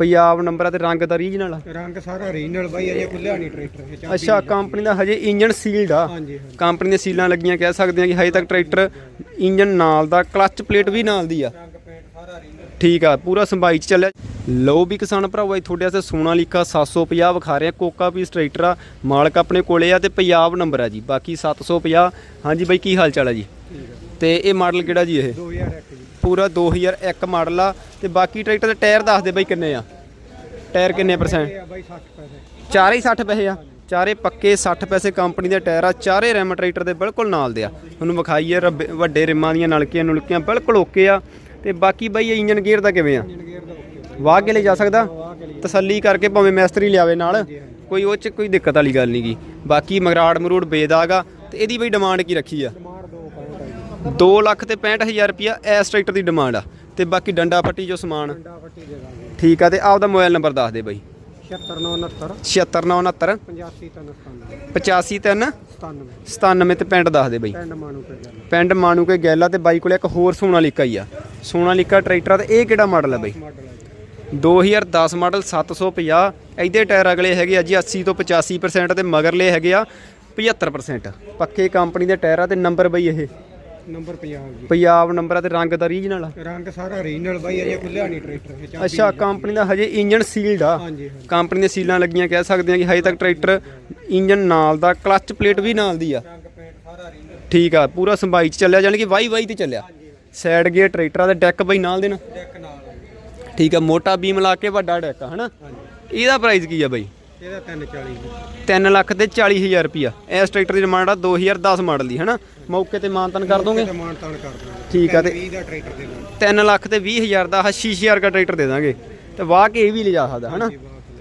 Punjab number ਤੇ ਰੰਗ ਦਾ regional ਆ। ਰੰਗ ਸਾਰਾ ਰੀਜਨਲ ਬਾਈ ਅਜੇ ਖੁੱਲਿਆ ਨਹੀਂ ਟਰੈਕਟਰ ਇਹ ਚਾਬੀ ਅੱਛਾ ਕੰਪਨੀ ਦਾ ਹਜੇ ਇੰਜਨ ਸੀਲਡ ਆ। ਹਾਂਜੀ ਹਾਂਜੀ। ਕੰਪਨੀ ਦੀਆਂ ਸੀਲਾਂ ਲੱਗੀਆਂ ਕਹਿ ਸਕਦੇ ਆ ਕਿ ਹਜੇ ਤੱਕ ਟਰੈਕਟਰ ਇੰਜਨ ਨਾਲ ਦਾ ਕਲੱਚ ਪਲੇਟ ਵੀ ਨਾਲ ਦੀ ਆ। ਰੰਗ ਪੇਂਟ ਸਾਰਾ ਰੀਜਨਲ। ਠੀਕ ਆ ਪੂਰਾ ਸੰਭਾਈ ਚ ਚੱਲਿਆ। ਲਓ ਵੀ ਕਿਸਾਨ ਭਰਾਵਾ ਜੀ ਤੁਹਾਡੇ ਵਾਸਤੇ ਸੋਨਾਲੀਕਾ 750 ਵਿਖਾ ਰਹੇ ਕੋਕਾ ਪੀਸ ਟਰੈਕਟਰ ਆ। ਮਾਲਕ ਆਪਣੇ ਕੋਲੇ ਆ ਤੇ ਪੰਜਾਬ ਨੰਬਰ ਆ ਜੀ ਬਾਕੀ 750 ਹਾਂਜੀ ਬਾਈ ਕੀ ਹਾਲ ਚਾਲ ਆ ਜੀ? ਤੇ ਇਹ ਮਾਡਲ ਕਿਹੜਾ ਜੀ ਇਹ? 2001 ਜੀ। ਪੂਰਾ 2001 ਮਾਡਲ ਆ ਤੇ ਬਾਕੀ ਟਰੈਕਟਰ ਦੇ ਟਾਇਰ ਦੱਸ ਦੇ ਬਾਈ ਕਿੰਨੇ ਆ। ਟਾਇਰ ਕਿੰਨੇ ਪਰਸੈਂਟ ਇਹ ਆ ਬਾਈ 60 ਪੈਸੇ। ਚਾਰੇ ਹੀ 60 ਪੈਸੇ ਆ। ਚਾਰੇ ਪੱਕੇ 60 ਪੈਸੇ ਕੰਪਨੀ ਦੇ ਟਾਇਰ ਆ। ਚਾਰੇ ਰਿਮ ਟਰੈਕਟਰ ਦੇ ਬਿਲਕੁਲ ਨਾਲ ਦੇ ਆ। ਤੁਹਾਨੂੰ ਵਿਖਾਈਏ ਰੱਬ- ਵੱਡੇ ਰਿਮਾਂ ਦੀਆਂ ਨਲਕੀਆਂ ਨੁਲਕੀਆਂ ਬਿਲਕੁਲ ਓਕੇ ਆ। ਤੇ ਬਾਕੀ ਬਾਈ ਇੰਜਨ ਗੇਅਰ ਦਾ ਕਿਵੇਂ ਆ? ਵਾਹ ਕੇ ਲੈ ਜਾ ਸਕਦਾ? ਤਸੱਲੀ ਕਰਕੇ ਭਾਵੇਂ ਮੈਸਤਰੀ ਲਿਆਵੇ ਨਾਲ। ਕੋਈ ਉਹ ਚ ਕੋਈ ਦਿੱਕਤ ਵਾਲੀ ਗੱਲ ਨਹੀਂਗੀ ਬਾਕੀ ਮਗਰਾੜ ਮਰੂੜ ਬੇਦਾਗਾ ਤੇ ਇਹਦੀ ਬਈ ਡਿਮਾਂਡ ਕੀ ਰੱਖੀ ਆ? ਆ 2 ਲੱਖ ਤੇ 65000 ਰੁਪਿਆ ਐਸ ਟਰੈਕਟਰ ਦੀ ਡਿਮਾਂਡ ਆ। ਤੇ ਬਾਕੀ ਡੰਡਾ ਫੱਟੀ ਜੋ ਸਮਾਨ ਡੰਡਾ ਫੱਟੀ ਦੇ ਦਾਂਗੇ। ਠੀਕ ਆ ਤੇ ਆਪਦਾ ਮੋਬਾਈਲ ਨੰਬਰ ਦੱਸ ਦੇ ਬਾਈ। 7669 76969 85 397 853 97 97 ਤੇ ਪਿੰਡ ਦੱਸ ਦੇ ਬਾਈ। ਪਿੰਡ ਮਾਨੂ ਪੇ ਗੱਲ। ਪਿੰਡ ਮਾਣੂ ਕੇ ਗੈਲਾ ਤੇ ਬਾਈ ਕੋਲੇ ਇੱਕ ਹੋਰ ਸੋਨਾਲੀਕਾ ਹੀ ਆ। ਸੋਨਾਲੀਕਾ ਟਰੈਕਟਰ ਆ ਤੇ ਇਹ ਕਿਹੜਾ ਮਾਡਲ ਬਾਈ? ਆ ਜੀ। 2010 ਮਾਡਲ 750 ਇਹਦੇ ਟਾਇਰ ਅਗਲੇ ਹੈਗੇ ਆ ਜੀ 80 ਤੋਂ 85% ਤੇ ਮਗਰਲੇ ਹੈਗੇ ਆ 75% ਪੱਕੇ ਕੰਪਨੀ ਦੇ ਟਾਇਰ ਆ ਤੇ ਨੰਬਰ ਬਈ ਇਹ। ਨੰਬਰ 50 ਜੀ। ਪੰਜਾਬ ਨੰਬਰ ਆ ਤੇ ਰੰਗ ਦਾ ਰੀਜਨਲ ਆ? ਰੰਗ ਸਾਰਾ ਰੀਜਨਲ ਬਾਈ ਅਜੇ ਖੁੱਲਿਆ ਨਹੀਂ ਟਰੈਕਟਰ ਇਹ ਚਾਬੀ ਅੱਛਾ ਕੰਪਨੀ ਦਾ ਹਜੇ ਇੰਜਨ ਸੀਲਡ ਆ। ਹਾਂਜੀ ਹਾਂਜੀ। ਕੰਪਨੀ ਦੀਆਂ ਸੀਲਾਂ ਲੱਗੀਆਂ ਕਹਿ ਸਕਦੇ ਆ ਕਿ ਹਜੇ ਤੱਕ ਟਰੈਕਟਰ ਇੰਜਨ ਨਾਲ ਦਾ ਕਲੱਚ ਪਲੇਟ ਵੀ ਨਾਲ ਦੀ ਆ। ਰੰਗ ਪੇਂਟ ਸਾਰਾ ਰੀਜਨਲ। ਠੀਕ ਆ ਪੂਰਾ ਸੰਭਾਈ ਚ ਚੱਲਿਆ ਜਾਣੀ ਕਿ ਵਾਈ ਵਾਈ ਤੇ ਚੱਲਿਆ। ਸਾਈਡ ਗੇਅਰ ਟਰੈਕਟਰ ਦਾ ਡੈਕ ਬਈ ਨਾਲ ਦੇਣਾ ਡੈਕ ਨਾਲ। ਠੀਕ ਆ ਮੋਟਾ ਬੀਮ ਲਾ ਕੇ ਵੱਡਾ ਡੈਕ ਆ ਹਨਾ? ਇਹਦਾ ਪ੍ਰਾਈਸ ਕੀ ਆ ਬਾਈ? ਇਹਦਾ 340 ਜੀ 3 ਲੱਖ ਤੇ 40000 ਰੁਪਿਆ ਇਸ ਟਰੈਕਟਰ ਦੀ ਡਿਮਾਂਡ ਆ 2010 ਮਾਡਲ ਦੀ ਹਨਾ? ਮੌਕੇ ਤੇ ਮਾਨਤਨ ਕਰ ਦੋਗੇ? ਤੇ ਮਾਨ ਤਾਨ ਕਰ ਦਾਂਗੇ। ਠੀਕ ਆ ਤੇ 20 ਦਾ ਟਰੈਕਟਰ ਦੇ ਦਾਂਗੇ। 3 ਲੱਖ ਤੇ 20000 ਦਾ 80000 ਦਾ ਟਰੈਕਟਰ ਦੇ ਦਾਂਗੇ। ਤੇ ਵਾਹ ਕੇ ਇਹ ਵੀ ਲਿਜਾ ਸਕਦਾ ਹਨਾ?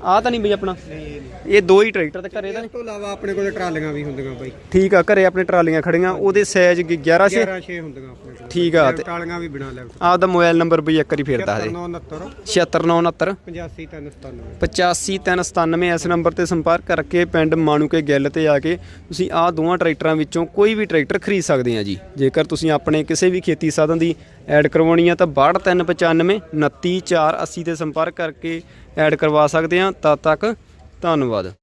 ਆ ਤਾਂ ਨਹੀਂ ਬਈ ਆਪਣਾ। ਨਹੀਂ ਇਹ ਦੋ ਹੀ ਟਰੈਕਟਰ ਤੇ ਘਰੇ ਤਾਂ ਇਸ ਤੋਂ ਇਲਾਵਾ ਆਪਣੇ ਕੋਲ ਟਰਾਲੀਆਂ ਵੀ ਹੁੰਦੀਆਂ ਬਾਈ। ਠੀਕ ਆ ਘਰੇ ਆਪਣੇ ਟਰਾਲੀਆਂ ਖੜੀਆਂ ਉਹਦੇ ਸਾਈਜ਼ 11 ਛੇ। 11 6 ਹੁੰਦੀਆਂ ਆਪਣੇ ਕੋਲ। ਠੀਕ ਆ ਤੇ ਟਰਾਲੀਆਂ ਵੀ ਬਿਨਾ ਲੈਫਟ ਆਪਦਾ ਮੋਬਾਈਲ ਨੰਬਰ ਬਈ ਇੱਕ ਵਾਰੀ ਫੇਰ ਦੱਸ ਦੇ। 969 76969 85 397 85397 ਇਸ ਨੰਬਰ ਤੇ ਸੰਪਰਕ ਕਰਕੇ ਪਿੰਡ ਮਾਣੂਕੇ ਗਿੱਲ ਤੇ ਆ ਕੇ ਤੁਸੀਂ ਆਹ ਦੋਵਾਂ ਟਰੈਕਟਰਾਂ ਵਿੱਚੋਂ ਕੋਈ ਵੀ ਟਰੈਕਟਰ ਖਰੀਦ ਸਕਦੇ ਆ ਜੀ। ਜੇਕਰ ਤੁਸੀਂ ਆਪਣੇ ਕਿਸੇ ਵੀ ਖੇਤੀ ਸਾਧਨ ਦੀ ਐਡ ਕਰਵਾਉਣੀ ਆ ਤਾਂ 62395 29480 ਤੇ ਸੰਪਰਕ ਕਰਕੇ ਐਡ ਕਰਵਾ ਸਕਦੇ ਆ। ਤਦ ਤੱਕ। ਧੰਨਵਾਦ।